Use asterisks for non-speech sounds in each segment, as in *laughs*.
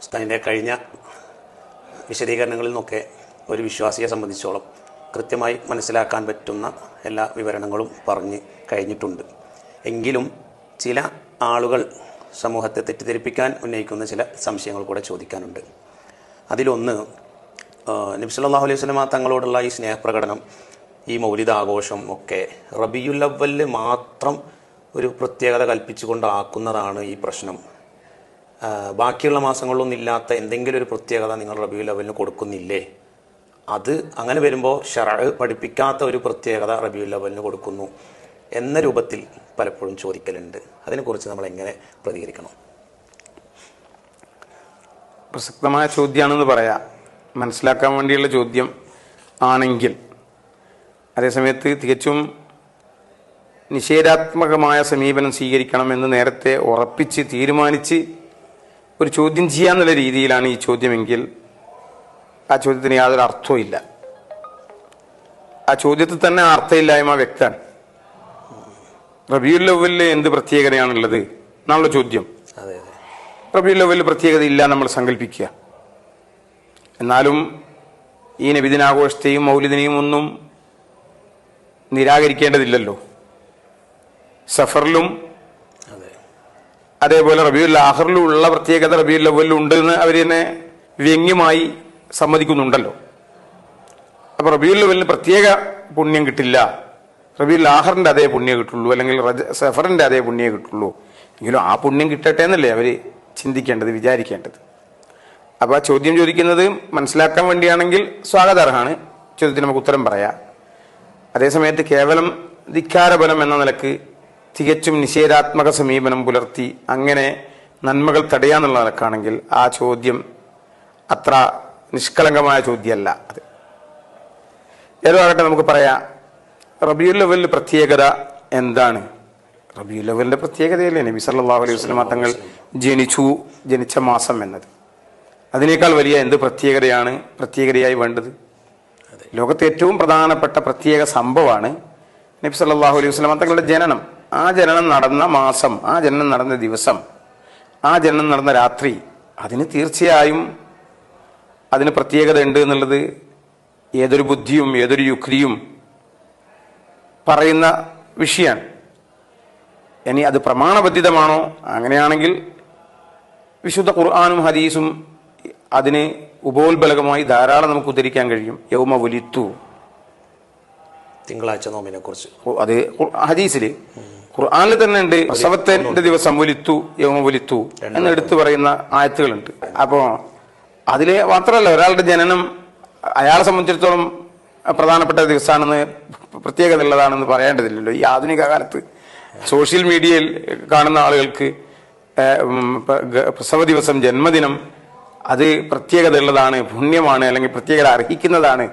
ഉസ്താദിന്റെ കഴിഞ്ഞ വിശദീകരണങ്ങളിൽ നിന്നൊക്കെ ഒരു വിശ്വാസിയെ സംബന്ധിച്ചോളം കൃത്യമായി മനസ്സിലാക്കാൻ പറ്റുന്ന എല്ലാ വിവരണങ്ങളും പറഞ്ഞ് കഴിഞ്ഞിട്ടുണ്ട്. എങ്കിലും ചില ആളുകൾ സമൂഹത്തെ തെറ്റിദ്ധരിപ്പിക്കാൻ ഉന്നയിക്കുന്ന ചില സംശയങ്ങൾ കൂടെ ചോദിക്കാനുണ്ട്. അതിലൊന്ന് നബി സല്ലല്ലാഹു അലൈഹി വസല്ലമ തങ്ങളോടുള്ള ഈ സ്നേഹപ്രകടനം ഈ മൗലിതാഘോഷം ഒക്കെ റബിയുൽ മാത്രം ഒരു പ്രത്യേകത കൽപ്പിച്ചുകൊണ്ടാക്കുന്നതാണ് ഈ പ്രശ്നം. ബാക്കിയുള്ള മാസങ്ങളിലൊന്നും ഇല്ലാത്ത എന്തെങ്കിലും ഒരു പ്രത്യേകത നിങ്ങൾ റബിയുൽ ലെവലിന് കൊടുക്കുന്നില്ലേ? അത് അങ്ങനെ വരുമ്പോൾ ഷറ പഠിപ്പിക്കാത്ത ഒരു പ്രത്യേകത റബിയുൽ ലെവലിന് കൊടുക്കുന്നു എന്ന രൂപത്തിൽ പലപ്പോഴും ചോദിക്കലുണ്ട്. അതിനെക്കുറിച്ച് നമ്മൾ എങ്ങനെ പ്രതികരിക്കണം? പ്രസക്തമായ ചോദ്യമാണെന്ന് പറയാം. മനസ്സിലാക്കാൻ വേണ്ടിയുള്ള ചോദ്യം ആണെങ്കിൽ. അതേസമയത്ത് തികച്ചും നിഷേധാത്മകമായ സമീപനം സ്വീകരിക്കണമെന്ന് നേരത്തെ ഉറപ്പിച്ച് തീരുമാനിച്ച് ഒരു ചോദ്യം ചെയ്യാന്നുള്ള രീതിയിലാണ് ഈ ചോദ്യമെങ്കിൽ ആ ചോദ്യത്തിന് യാതൊരു അർത്ഥവും ഇല്ല. ആ ചോദ്യത്തിൽ തന്നെ അർത്ഥമില്ലായ്മ വ്യക്തമാണ്. റബിയുൽ ലവലിൽ എന്ത് പ്രത്യേകതയാണുള്ളത്? എന്നുള്ള ചോദ്യം. റബിയുൽ ലവലിൽ പ്രത്യേകത ഇല്ല നമ്മൾ സങ്കല്പിക്കുക. എന്നാലും ഈ നബിദിനാഘോഷത്തെയും മൗലിദിനെയും ഒന്നും നിരാകരിക്കേണ്ടതില്ലല്ലോ. സഫറിലും അതേപോലെ റബിയുൽ ആഹറിലും ഉള്ള പ്രത്യേകത റബിയുൽ അവലിലും ഉണ്ട് എന്ന് അവർ തന്നെ വ്യംഗ്യമായി സമ്മതിക്കുന്നുണ്ടല്ലോ. അപ്പൊ റബിയുൽ അവലിന് പ്രത്യേക പുണ്യം കിട്ടില്ല. റബിയുൽ ആഹറിന്റെ അതേ പുണ്യം കിട്ടുള്ളൂ അല്ലെങ്കിൽ റജ- സഫറിന്റെ അതേ പുണ്യം കിട്ടുള്ളൂ. എങ്കിലും ആ പുണ്യം കിട്ടട്ടെ എന്നല്ലേ അവർ ചിന്തിക്കേണ്ടത് വിചാരിക്കേണ്ടത്. അപ്പൊ ആ ചോദ്യം ചോദിക്കുന്നത് മനസ്സിലാക്കാൻ വേണ്ടിയാണെങ്കിൽ സ്വാഗതാർഹമാണ്. ചോദ്യത്തിന് നമുക്ക് ഉത്തരം പറയാം. അതേസമയത്ത് കേവലം ധിക്കാരബലം എന്ന നിലയ്ക്ക് തികച്ചും നിഷേധാത്മക സമീപനം പുലർത്തി അങ്ങനെ നന്മകൾ തടയാന്നുള്ള നിലക്കാണെങ്കിൽ ആ ചോദ്യം അത്ര നിഷ്കളങ്കമായ ചോദ്യമല്ല അത്. ഏതോ ആകട്ടെ നമുക്ക് പറയാം റബിയുൽ ലവലിന്റെ പ്രത്യേകത എന്താണ്? റബിയുൽ ലവലിന്റെ പ്രത്യേകതയല്ലേ? നബി സല്ലല്ലാഹു അലൈഹി വസ്ലമ തങ്ങൾ ജനിച്ചു ജനിച്ച മാസം എന്നത്. അതിനേക്കാൾ വലിയ എന്ത് പ്രത്യേകതയാണ് പ്രത്യേകതയായി വേണ്ടത്? ലോകത്തെ ഏറ്റവും പ്രധാനപ്പെട്ട പ്രത്യേക സംഭവമാണ് നബി സല്ലല്ലാഹു അലൈഹി വസ്ലമ തങ്ങളുടെ ജനനം. ആ ജനനം നടന്ന മാസം ആ ജനനം നടന്ന ദിവസം ആ ജനനം നടന്ന രാത്രി അതിന് തീർച്ചയായും അതിന് പ്രത്യേകത ഉണ്ട് എന്നുള്ളത് ഏതൊരു ബുദ്ധിയും ഏതൊരു യുക്തിയും പറയുന്ന വിഷയമാണ്. ഇനി അത് പ്രമാണബദ്ധിതമാണോ അങ്ങനെയാണെങ്കിൽ വിശുദ്ധ ഖുർആാനും ഹദീസും അതിന് ഉപോത്ബലകമായി ധാരാളം നമുക്ക് ഉദ്ധരിക്കാൻ കഴിയും. യൗമ വലിത്തു. തിങ്കളാഴ്ച നോമിനെ കുറിച്ച് അത് ഹദീസിൽ. ഖുർആാനിൽ തന്നെ ഉണ്ട്. പ്രസവത്തിന്റെ ദിവസം വലിത്തു യൗമ വലിത്തു എന്ന് എടുത്തു പറയുന്ന ആയത്തുകളുണ്ട്. അപ്പോ അതിൽ മാത്രമല്ല ഒരാളുടെ ജനനം അയാളെ സംബന്ധിച്ചിടത്തോളം പ്രധാനപ്പെട്ട ദിവസമാണെന്ന് പ്രത്യേകത ഉള്ളതാണെന്ന് പറയേണ്ടതില്ലല്ലോ. ഈ ആധുനിക കാലത്ത് സോഷ്യൽ മീഡിയയിൽ കാണുന്ന ആളുകൾക്ക് പ്രസവ ദിവസം ജന്മദിനം അത് പ്രത്യേകത ഉള്ളതാണ് പുണ്യമാണ് അല്ലെങ്കിൽ പ്രത്യേകത അർഹിക്കുന്നതാണ്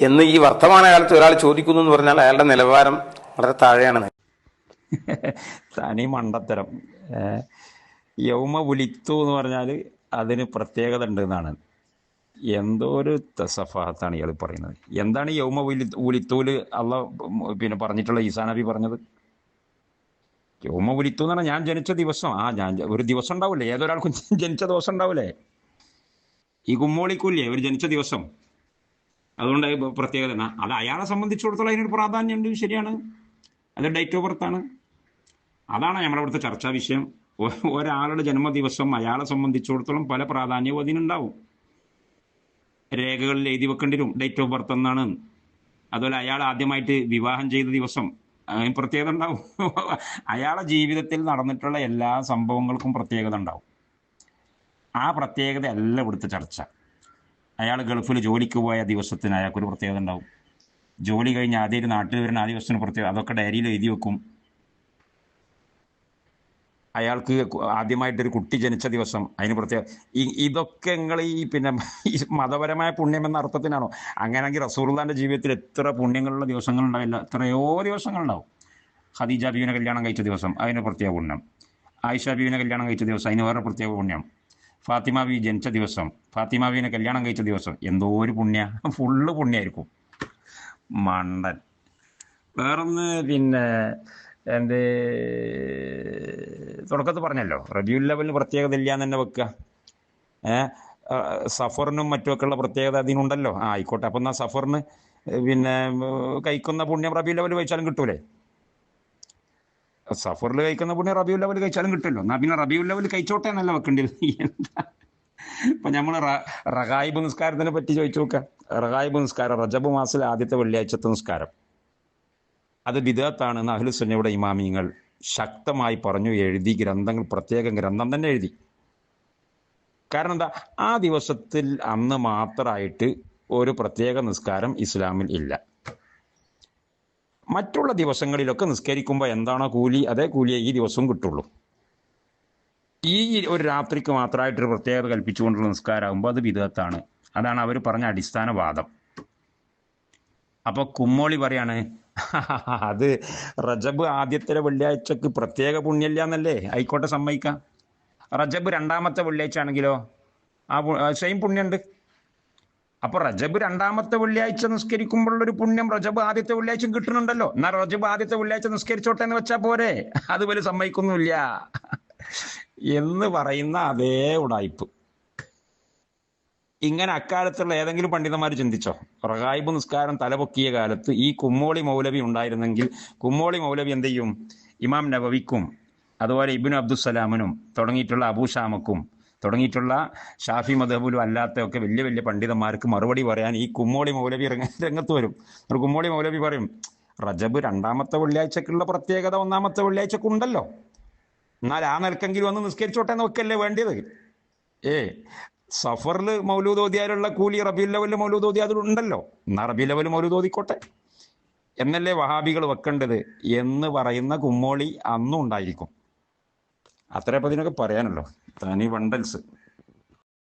എന്ന് ഈ വർത്തമാനകാലത്ത് ഒരാൾ ചോദിക്കുന്നു എന്ന് പറഞ്ഞാൽ അയാളുടെ നിലവാരം വളരെ താഴെയാണ്. തനി മണ്ടത്തരം. യൗമ വിളിത്തു എന്ന് പറഞ്ഞാൽ അതിന് പ്രത്യേകത ഉണ്ട് എന്നാണ് എന്തോ ഒരു തസഫാത്താണ് ഇയാൾ പറയുന്നത്. എന്താണ് യൗമ ഉലി ഉലിത്തൂൽ അള്ള പിന്നെ പറഞ്ഞിട്ടുള്ള ഈസാ നബി പറഞ്ഞത്? യൗമ വിളിത്തു എന്ന് പറഞ്ഞാൽ ഞാൻ ജനിച്ച ദിവസം. ആ ഞാൻ ഒരു ദിവസം ഉണ്ടാവില്ലേ? ഏതൊരാൾക്കും ജനിച്ച ദിവസം ഉണ്ടാവില്ലേ? ഈ കുമ്മോളിക്കൂല്ലേ? ഒരു ജനിച്ച ദിവസം. അതുകൊണ്ട് പ്രത്യേകത. അത് അയാളെ സംബന്ധിച്ചിടത്തോളം അതിനൊരു പ്രാധാന്യമുണ്ട്. ശരിയാണ്. അത് ഡേറ്റ് ഓഫ് ബർത്താണ് അതാണ് നമ്മുടെ ഇവിടുത്തെ ചർച്ചാ വിഷയം. ഒരാളുടെ ജന്മദിവസം അയാളെ സംബന്ധിച്ചിടത്തോളം പല പ്രാധാന്യവും അതിനുണ്ടാവും. രേഖകളിൽ എഴുതി വെക്കേണ്ടി വരും ഡേറ്റ് ഓഫ് ബർത്ത് എന്നാണ്. അതുപോലെ അയാൾ ആദ്യമായിട്ട് വിവാഹം ചെയ്ത ദിവസം പ്രത്യേകത ഉണ്ടാവും. അയാളെ ജീവിതത്തിൽ നടന്നിട്ടുള്ള എല്ലാ സംഭവങ്ങൾക്കും പ്രത്യേകത ഉണ്ടാവും. ആ പ്രത്യേകത അല്ല ഇവിടുത്തെ ചർച്ച. അയാൾ ഗൾഫിൽ ജോലിക്ക് പോയ ദിവസത്തിന് അയാൾക്കൊരു പ്രത്യേകത ഉണ്ടാവും. ജോലി കഴിഞ്ഞ് ആദ്യമായിട്ട് നാട്ടിൽ വരുന്ന ആ ദിവസത്തിന് പ്രത്യേകത അതൊക്കെ ഡയറിയിൽ എഴുതി വെക്കും. അയാൾക്ക് ആദ്യമായിട്ട് ആദ്യമായിട്ടൊരു കുട്ടി ജനിച്ച ദിവസം അതിന് പ്രത്യേക ഇതൊക്കെ നിങ്ങൾ ഈ പിന്നെ ഈ മതപരമായ പുണ്യം എന്ന അർത്ഥത്തിനാണോ? അങ്ങനെയാണെങ്കിൽ റസൂർദാന്റെ ജീവിതത്തിൽ എത്ര പുണ്യങ്ങളുള്ള ദിവസങ്ങളുണ്ടാവില്ല എത്രയോ ദിവസങ്ങളുണ്ടാവും ഖദീജ ബീവിനെ കല്യാണം കഴിച്ച ദിവസം അതിന് പ്രത്യേക പുണ്യം. ആയിഷ ബീവിനെ കല്യാണം കഴിച്ച ദിവസം അതിന് വേറെ പ്രത്യേക പുണ്യം. ഫാത്തിമ ബി ജനിച്ച ദിവസം ഫാത്തിമ ബീനെ കല്യാണം കഴിച്ച ദിവസം എന്തോ ഒരു പുണ്യ. ഫുള്ള് പുണ്യായിരിക്കും. മണ്ടൻ. വേറൊന്ന് പിന്നെ എന്ത് തുടക്കത്തിൽ പറഞ്ഞല്ലോ റബിയുൽ ലെവലിന് പ്രത്യേകത ഇല്ല എന്ന് തന്നെ വെക്കുക. ഏഹ് സഫറിനും മറ്റുമൊക്കെയുള്ള പ്രത്യേകത അതിനുണ്ടല്ലോ. ആ ആയിക്കോട്ടെ. അപ്പം എന്നാൽ സഫറിന് പിന്നെ കഴിക്കുന്ന പുണ്യം റബി ലെവൽ വെച്ചാലും കിട്ടൂലേ? സഫറിൽ കഴിക്കുന്ന പുണ്യം റബിയുൽ ലെവൽ കഴിച്ചാലും കിട്ടുമല്ലോ. എന്നാ പിന്നെ റബിയുൽ ലെവൽ കഴിച്ചോട്ടെ എന്നല്ല വെക്കേണ്ടത്. എന്താ? ഇപ്പൊ നമ്മൾ റഹായിബ് നിസ്കാരത്തിനെ പറ്റി ചോദിച്ചു നോക്കാം. റഹായിബ് നിസ്കാരം റജബ് മാസത്തിലെ ആദ്യത്തെ വെള്ളിയാഴ്ചത്തെ നിസ്കാരം. അത് ബിദാത്താണെന്ന് അഹ്ലുസുന്നയുടെ ഇമാമിങ്ങൾ ശക്തമായി പറഞ്ഞു എഴുതി ഗ്രന്ഥങ്ങൾ പ്രത്യേകം ഗ്രന്ഥം തന്നെ എഴുതി. കാരണം എന്താ? ആ ദിവസത്തിൽ അന്ന് മാത്രമായിട്ട് ഒരു പ്രത്യേക നിസ്കാരം ഇസ്ലാമിൽ ഇല്ല. മറ്റുള്ള ദിവസങ്ങളിലൊക്കെ നിസ്കരിക്കുമ്പോൾ എന്താണോ കൂലി അതേ കൂലിയെ ഈ ദിവസവും കിട്ടുള്ളൂ. ഈ ഒരു രാത്രിക്ക് മാത്രമായിട്ടൊരു പ്രത്യേകത കൽപ്പിച്ചുകൊണ്ടുള്ള നിസ്കാരമാകുമ്പോൾ അത് വിധത്താണ് അതാണ് അവർ പറഞ്ഞ അടിസ്ഥാന വാദം അപ്പോൾ കുമ്മോളി പറയാണ് *laughs* അത് റജബ് ആദ്യത്തെ വെള്ളിയാഴ്ചക്ക് പ്രത്യേക പുണ്യമില്ല എന്നല്ലേ ആയിക്കോട്ടെ സമ്മതിക്കാം. റജബ് രണ്ടാമത്തെ വെള്ളിയാഴ്ച ആണെങ്കിലോ ആ സെയിം പുണ്യമുണ്ട്. അപ്പൊ റജബ് രണ്ടാമത്തെ വെള്ളിയാഴ്ച നിസ്കരിക്കുമ്പോഴുള്ള ഒരു പുണ്യം റജബ് ആദ്യത്തെ വെള്ളിയാഴ്ച കിട്ടുന്നുണ്ടല്ലോ. എന്നാ റജബ് ആദ്യത്തെ വെള്ളിയാഴ്ച നിസ്കരിച്ചോട്ടെ എന്ന് വെച്ചാ പോരെ. അതുപോലെ സമ്മതിക്കൊന്നുമില്ല. എന്ന് പറയുന്ന അതേ ഉടായ്പ്. ഇങ്ങനെ അക്കാലത്തുള്ള ഏതെങ്കിലും പണ്ഡിതന്മാർ ചിന്തിച്ചോ? റഹായിബ് നിസ്കാരം തലപൊക്കിയ കാലത്ത് ഈ കുമ്മോളി മൗലവി ഉണ്ടായിരുന്നെങ്കിൽ കുമ്മോളി മൗലവി എന്ത് ചെയ്യും? ഇമാം നബവിക്കും അതുപോലെ ഇബിനു അബ്ദുസലാമിനും തുടങ്ങിയിട്ടുള്ള അബൂഷാമക്കും തുടങ്ങിയിട്ടുള്ള ഷാഫി മധബുലും അല്ലാത്തയൊക്കെ വലിയ വലിയ പണ്ഡിതന്മാർക്ക് മറുപടി പറയാൻ ഈ കുമ്മോളി മൗലവി ഇറങ്ങ രംഗത്ത് വരും. ഒരു കുമ്മോളി മൗലവി പറയും റജബ് രണ്ടാമത്തെ വെള്ളിയാഴ്ചക്കുള്ള പ്രത്യേകത ഒന്നാമത്തെ വെള്ളിയാഴ്ചക്ക് ഉണ്ടല്ലോ. എന്നാൽ ആ നിലക്കെങ്കിലും ഒന്ന് നിസ്കരിച്ചോട്ടെ നോക്കല്ലേ വേണ്ടിയത്? ഏ സഫറിൽ മൗലൂദ് ഓതിയാലുള്ള കൂലി റബി ലെവലിൽ മൗലൂദോദി അതിൽ ഉണ്ടല്ലോ. എന്നാ റബി ലെവൽ മൗലൂദോദിക്കോട്ടെ. എന്നല്ലേ വഹാബികൾ വെക്കേണ്ടത് എന്ന് പറയുന്ന കുമ്മോളി അന്നും ഉണ്ടായിരിക്കും. അത്രയപ്പോൾ ഇതിനൊക്കെ പറയാനല്ലോ തനി വണ്ടൽസ്